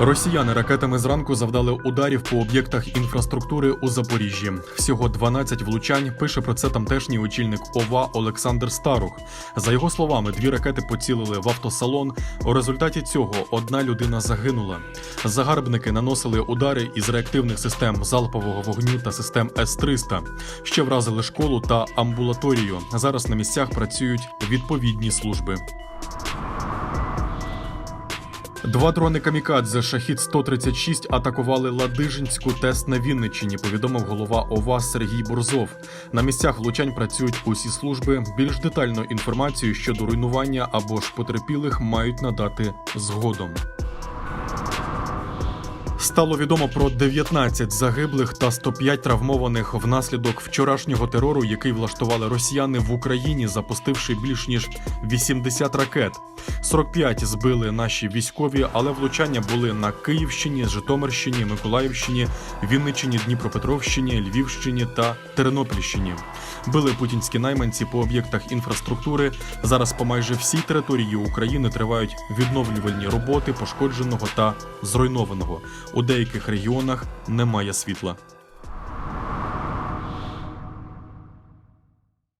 Росіяни ракетами зранку завдали ударів по об'єктах інфраструктури у Запоріжжі. Всього 12 влучань. Пише про це тамтешній очільник ОВА Олександр Старух. За його словами, дві ракети поцілили в автосалон. У результаті цього одна людина загинула. Загарбники наносили удари із реактивних систем залпового вогню та систем С-300. Ще вразили школу та амбулаторію. Зараз на місцях працюють відповідні служби. Два дрони камікадзе Шахід 136 атакували Ладижинську ТЕС на Вінниччині. Повідомив голова ОВА Сергій Бурзов. На місцях влучань працюють усі служби. Більш детальну інформацію щодо руйнування або ж потерпілих мають надати згодом. Стало відомо про 19 загиблих та 105 травмованих внаслідок вчорашнього терору, який влаштували росіяни в Україні, запустивши більш ніж 80 ракет. 45 збили наші військові, але влучання були на Київщині, Житомирщині, Миколаївщині, Вінниччині, Дніпропетровщині, Львівщині та Тернопільщині. Били путінські найманці по об'єктах інфраструктури. Зараз по майже всій території України тривають відновлювальні роботи пошкодженого та зруйнованого. У деяких регіонах немає світла.